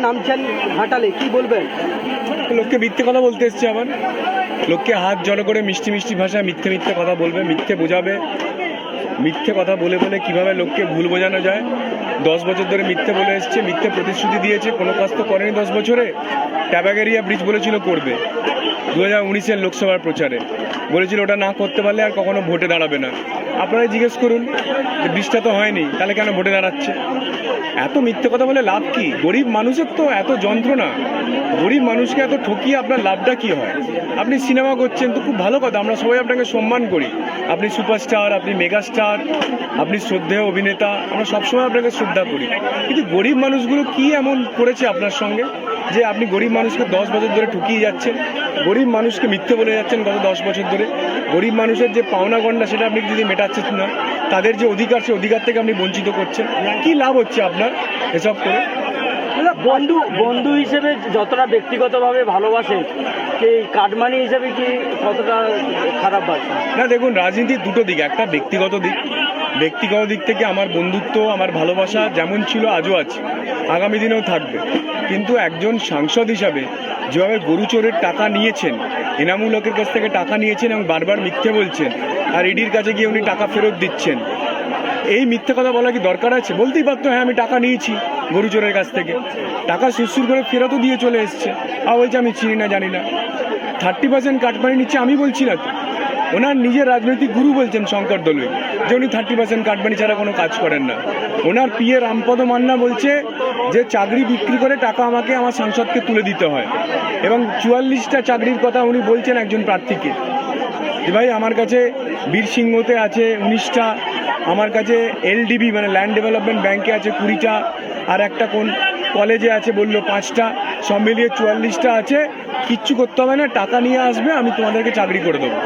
নামছেন ঘাটালে কি বলবেন? লোককে মিথ্যে কথা বলতে এসছে আবার। লোককে হাত জড়ো করে মিষ্টি মিষ্টি ভাষায় মিথ্যে মিথ্যে কথা বলবে, মিথ্যে বোঝাবে। মিথ্যে কথা বলে বলে কীভাবে লোককে ভুল বোঝানো যায়? দশ বছর ধরে মিথ্যে বলে এসছে, মিথ্যে প্রতিশ্রুতি দিয়েছে, কোনো কাজ তো করেনি দশ বছরে? ট্যাবাগেরিয়া ব্রিজ বলেছিল করবে। দু হাজার উনিশের লোকসভার প্রচারে। বলেছিল ওটা না করতে পারলে আর কখনো ভোটে দাঁড়াবে না। আপনারা জিজ্ঞেস করুন, যে ব্রিজটা তো হয়নি, তাহলে কেন ভোটে দাঁড়াচ্ছে? এত মিথ্যে কথা বলে লাভ কি? গরিব মানুষের তো এত যন্ত্রণা। গরিব মানুষকে এত ঠকিয়ে আপনার লাভটা কি হয়? আপনি সিনেমা করছেন তো খুব ভালো কথা, আমরা সবাই আপনাকে সম্মান করি। আপনি সুপারস্টার, আপনি মেগাস্টার, আপনি শ্রদ্ধেয় অভিনেতা, আমরা সবসময় আপনাকে শ্রদ্ধা করি। কিন্তু গরিব মানুষগুলো কি এমন করেছে আপনার সঙ্গে যে আপনি গরিব মানুষকে দশ বছর ধরে ঠকিয়ে যাচ্ছেন? গরিব মানুষকে মিথ্যে বলে যাচ্ছেন গত দশ বছর ধরে। গরিব মানুষের যে পাওনা গন্ডা সেটা আপনি যদি মেটাচ্ছেন না। তাদের যে অধিকার সে অধিকার থেকে আপনি বঞ্চিত করছেন। কি লাভ হচ্ছে আপনার এসব করে? বন্ধু বন্ধু হিসেবে যতটা ব্যক্তিগতভাবে ভালোবাসে সেই কাটমানি হিসেবে কি কতটা খারাপ বাসে? না দেখুন রাজনীতির দুটো দিক একটা ব্যক্তিগত দিক। ব্যক্তিগত দিক থেকে আমার বন্ধুত্ব আমার ভালোবাসা যেমন ছিল আজও আছে। আগামী দিনেও থাকবে। কিন্তু একজন সাংসদ হিসাবে যেভাবে গরু চোরের টাকা নিয়েছেন এনামুল হকের কাছ থেকে টাকা নিয়েছেন এবং বারবার মিথ্যে বলছেন আর ইডির কাছে গিয়ে উনি টাকা ফেরত দিচ্ছেন। এই মিথ্যে কথা বলা কি দরকার আছে? বলতেই পারতো হ্যাঁ আমি টাকা নিয়েছি গরু চোরের কাছ থেকে। টাকা সুরসুর করে ফেরতও দিয়ে চলে এসছে। আর বলছে, আমি চিনি না, জানি না। থার্টি পার্সেন্ট কাটমানি নিচ্ছে, আমি বলছি না তো। ওনার নিজের রাজনৈতিক গুরু বলছেন শঙ্কর দলুই, যে উনি থার্টি পার্সেন্ট কাটমানি ছাড়া কোনো কাজ করেন না। ওনার পিএ রামপদ মান্না বলছে যে, চাকরি বিক্রি করে টাকা আমাকে, আমার সাংসদকে তুলে দিতে হয়। এবং চুয়াল্লিশটা চাকরির কথা উনি বলছেন একজন প্রার্থীকে। যে, ভাই, আমার কাছে বীরসিংহতে আছে উনিশটা আমার কাছে এলডিবি মানে ল্যান্ড ডেভেলপমেন্ট ব্যাংকে আছে কুড়িটা আর একটা কোন কলেজে আছে বলল পাঁচটা সব মিলিয়ে চুয়াল্লিশটা আছে কিচ্ছু করতে হবে না টাকা নিয়ে আসবে আমি তোমাদেরকে চাকরি করে দেবো।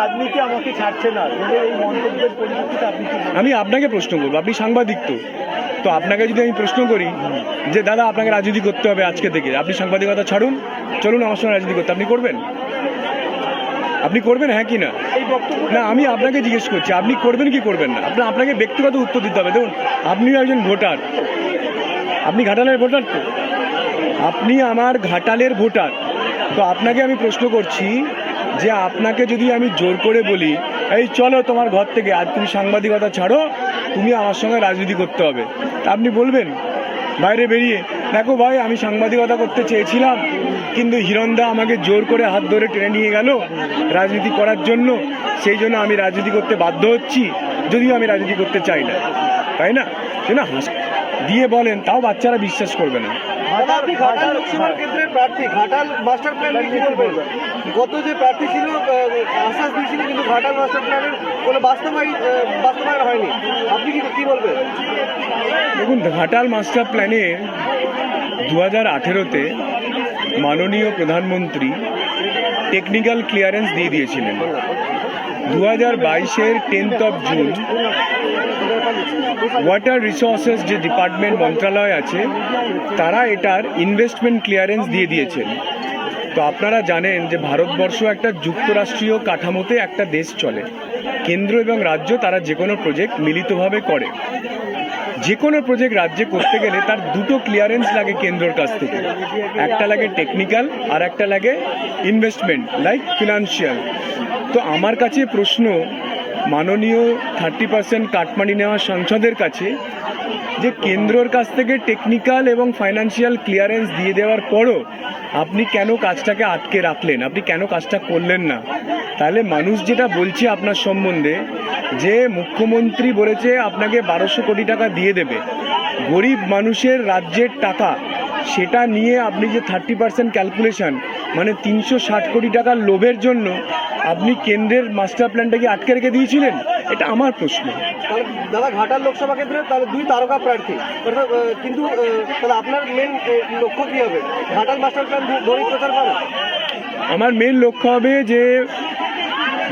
রাজনীতি আমাকে ছাড়ছে না আমি আপনাকে প্রশ্ন করব আপনি সাংবাদিক তো। তো আপনাকে যদি আমি প্রশ্ন করি যে দাদা আপনাকে রাজনীতি করতে হবে আজকে থেকে আপনি সাংবাদিকতা ছাড়ুন চলুন আমার সঙ্গে রাজনীতি করতে আপনি করবেন? আপনি করবেন হ্যাঁ কি না? না আমি আপনাকে জিজ্ঞেস করছি আপনি করবেন কি করবেন না? আপনার আপনাকে ব্যক্তিগত উত্তর দিতে হবে। দেখুন আপনিও একজন ভোটার। আপনি ঘাটালের ভোটার তো? আপনি আমার ঘাটালের ভোটার। তো আপনাকে আমি প্রশ্ন করছি যে আপনাকে যদি আমি জোর করে বলি এই চলো তোমার ঘর থেকে আর তুমি সাংবাদিকতা ছাড়ো তুমি আমার সঙ্গে রাজনীতি করতে হবে। তা আপনি বলবেন? বাইরে বেরিয়ে? দেখো ভাই আমি সাংবাদিকতা করতে চেয়েছিলাম কিন্তু হিরণদা আমাকে জোর করে হাত ধরে টেনে নিয়ে গেল রাজনীতি করার জন্য। সেই জন্য আমি রাজনীতি করতে বাধ্য হচ্ছি যদিও আমি রাজনীতি করতে চাই না। তাই না? সে না হাস দিয়ে বলেন তাও বাচ্চারা বিশ্বাস করবে না। আপনি ঘাটাল মাস্টার প্ল্যান কি বলবেন গত যে প্রার্থী ছিল আশ্বাস দিয়েছিল কিন্তু ঘাটাল মাস্টার প্ল্যানের কোনো বাস্তবায়ন বাস্তবায়ন হয়নি। আপনি কি কি বলবেন? দেখুন ঘাটাল মাস্টার প্ল্যানে দু হাজার আঠেরোতে মাননীয় প্রধানমন্ত্রী টেকনিক্যাল ক্লিয়ারেন্স দিয়ে দিয়েছিলেন। দু হাজার বাইশের tenth of June water resources যে ডিপার্টমেন্ট মন্ত্রণালয় আছে, তারা এটার ইনভেস্টমেন্ট ক্লিয়ারেন্স দিয়ে দিয়েছেন। তো আপনারা জানেন যে ভারতবর্ষ একটা যুক্তরাষ্ট্রীয় কাঠামোতে একটা দেশ চলে। কেন্দ্র এবং রাজ্য তারা যে কোনো প্রজেক্ট মিলিতভাবে করে। যে কোনো প্রজেক্ট রাজ্যে করতে গেলে তার দুটো ক্লিয়ারেন্স লাগে কেন্দ্রর কাছ থেকে। একটা লাগে টেকনিক্যাল আর একটা লাগে ইনভেস্টমেন্ট লাইক ফিনান্সিয়াল তো আমার কাছে প্রশ্ন, মাননীয় থার্টি পার্সেন্ট কাটমানি নেওয়া সাংসদের কাছে যে কেন্দ্রর কাছ থেকে টেকনিক্যাল এবং ফাইন্যান্সিয়াল ক্লিয়ারেন্স দিয়ে দেওয়ার পরও আপনি কেন কাজটাকে আটকে রাখলেন? আপনি কেন কাজটা করলেন না? তাহলে মানুষ যেটা বলছে আপনার সম্বন্ধে, যে মুখ্যমন্ত্রী বলেছে আপনাকে বারোশো কোটি টাকা দিয়ে দেবে, গরিব মানুষের রাজ্যের টাকা, সেটা নিয়ে আপনি যে থার্টি পার্সেন্ট ক্যালকুলেশন মানে তিনশো ষাট কোটি টাকার লোভের জন্য আপনি কেন্দ্রের মাস্টার প্ল্যানটাকে আটকে রেখে দিয়েছিলেন? এটা আমার প্রশ্ন। তাহলে দাদা ঘাটাল লোকসভা ক্ষেত্রে তাহলে দুই তারকা প্রার্থী। কিন্তু তাহলে আপনার মেন লক্ষ্য কি হবে? ঘাটাল মাস্টার প্ল্যান ধরে প্রচার করা? আমার মেন লক্ষ্য হবে যে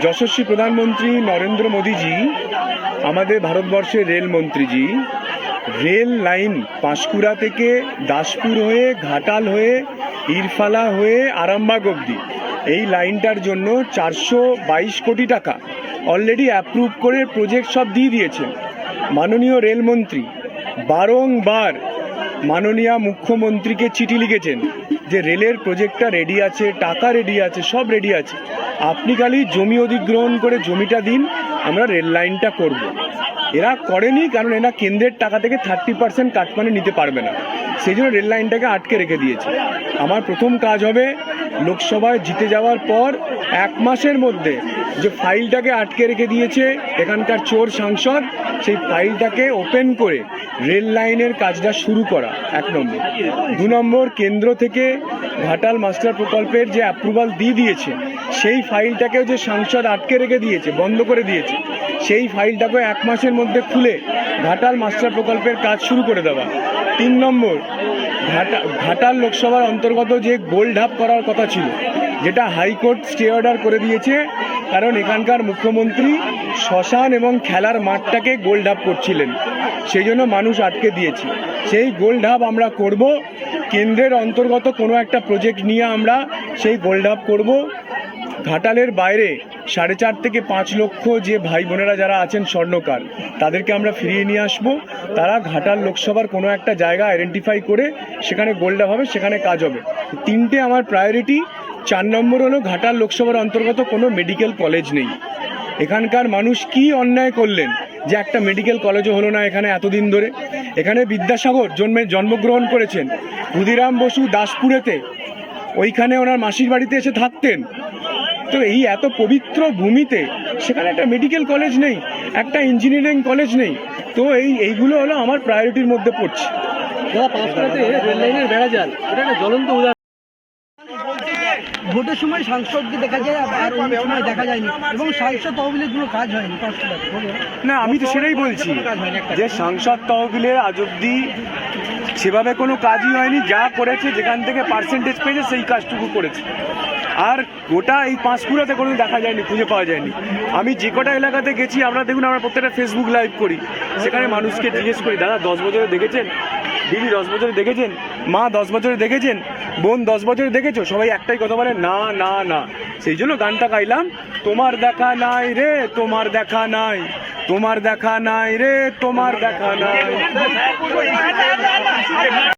যশস্বী প্রধানমন্ত্রী নরেন্দ্র মোদীজি আমাদের ভারতবর্ষের রেল মন্ত্রীজি রেল লাইন পাঁশকুড়া থেকে দাসপুর হয়ে ঘাটাল হয়ে ইরফালা হয়ে আরামবাগ অবধি। এই লাইনটার জন্য চারশো বাইশ কোটি টাকা অলরেডি অ্যাপ্রুভ করে প্রজেক্ট সব দিয়ে দিয়েছেন মাননীয় রেলমন্ত্রী বারংবার মাননীয় মুখ্যমন্ত্রীকে চিঠি লিখেছেন যে রেলের প্রজেক্টটা রেডি আছে, টাকা রেডি আছে, সব রেডি আছে। আপনি খালি জমি অধিগ্রহণ করে জমিটা দিন, আমরা রেল লাইনটা করব। এরা করেনি কারণ এরা কেন্দ্রের টাকা থেকে থার্টি পার্সেন্ট কাটমানি নিতে পারবে না। সেই জন্য রেল লাইনটাকে আটকে রেখে দিয়েছে। আমার প্রথম কাজ হবে লোকসভায় জিতে যাওয়ার পর এক মাসের মধ্যে যে ফাইলটাকে আটকে রেখে দিয়েছে এখানকার চোর সাংসদ, সেই ফাইলটাকে ওপেন করে রেল লাইনের কাজটা শুরু করা, এক নম্বর। দু নম্বর, কেন্দ্র থেকে ঘাটাল মাস্টার প্রকল্পের যে অ্যাপ্রুভাল দিয়ে দিয়েছে, সেই ফাইলটাকেও যে সাংসদ আটকে রেখে দিয়েছে, বন্ধ করে দিয়েছে, সেই ফাইলটাকে এক মাসের মধ্যে খুলে ঘাটাল মাস্টার প্রকল্পের কাজ শুরু করে দেওয়া। তিন নম্বর ঘাটা ঘাটাল লোকসভার অন্তর্গত যে গোলঢাপ করার কথা ছিল, যেটা হাইকোর্ট স্টে অর্ডার করে দিয়েছে, কারণ এখানকার মুখ্যমন্ত্রী শ্মশান এবং খেলার মাঠটাকে গোলঢাপ করছিলেন, সেই জন্য মানুষ আটকে দিয়েছে। সেই গোলঢাপ আমরা করব, কেন্দ্রের অন্তর্গত কোনো একটা প্রজেক্ট নিয়ে আমরা সেই গোলঢাপ করব ঘাটালের বাইরে সাড়ে চার থেকে পাঁচ লক্ষ যে ভাই বোনেরা যারা আছেন স্বর্ণকার, তাদেরকে আমরা ফিরিয়ে নিয়ে আসব। তারা ঘাটাল লোকসভার কোনো একটা জায়গা আইডেন্টিফাই করে সেখানে গোল্ডা হবে, সেখানে কাজ হবে। তিনটে আমার প্রায়োরিটি চার নম্বর হলো ঘাটাল লোকসভার অন্তর্গত কোনো মেডিকেল কলেজ নেই। এখানকার মানুষ কি অন্যায় করলেন যে একটা মেডিকেল কলেজও হলো না এখানে এতদিন ধরে? এখানে বিদ্যাসাগর জন্মে জন্মগ্রহণ করেছেন। ক্ষুদিরাম বসু দাসপুরেতে, ওইখানে ওনার মাসির বাড়িতে এসে থাকতেন। তো এই এত পবিত্র ভূমিতে সেখানে একটা মেডিকেল কলেজ নেই, একটা ইঞ্জিনিয়ারিং কলেজ নেই। তো এই, এইগুলো হলো আমার প্রায়োরিটির মধ্যে পড়ছে। পাঁচটাতে রেল লাইনের বেড়া যান এটা একটা জ্বলন্ত উদাহরণ। ভোটের সময় সাংসদকে দেখা যায়, আর অন্য সময় দেখা যায়নি। এবং সাংসদ তহবিলের কোনো কাজ হয়নি। না, আমি তো সেটাই বলছি যে সাংসদ তহবিলের আজ অব্দি সেভাবে কোনো কাজই হয়নি। যা করেছে, যেখান থেকে পার্সেন্টেজ পেয়েছে, সেই কাজটুকু করেছে। আর গোটা এই পাঁশকুড়াতে কোনো দেখা যায়নি, খুঁজে পাওয়া যায়নি। আমি যে কটা এলাকাতে গেছি, আমরা দেখুন, আমরা প্রত্যেকটা ফেসবুক লাইভ করি। সেখানে মানুষকে জিজ্ঞেস করি, দাদা, দশ বছরে দেখেছেন? দিদি দশ বছরে দেখেছেন? মা দশ বছরে দেখেছেন? বোন দশ বছরে দেখেছ? সবাই একটাই কথা বলে, না না না। সেই জন্য গানটা গাইলাম, তোমার দেখা নাই রে, তোমার দেখা নাই, তোমার দেখা নাই রে, তোমার দেখা নাই।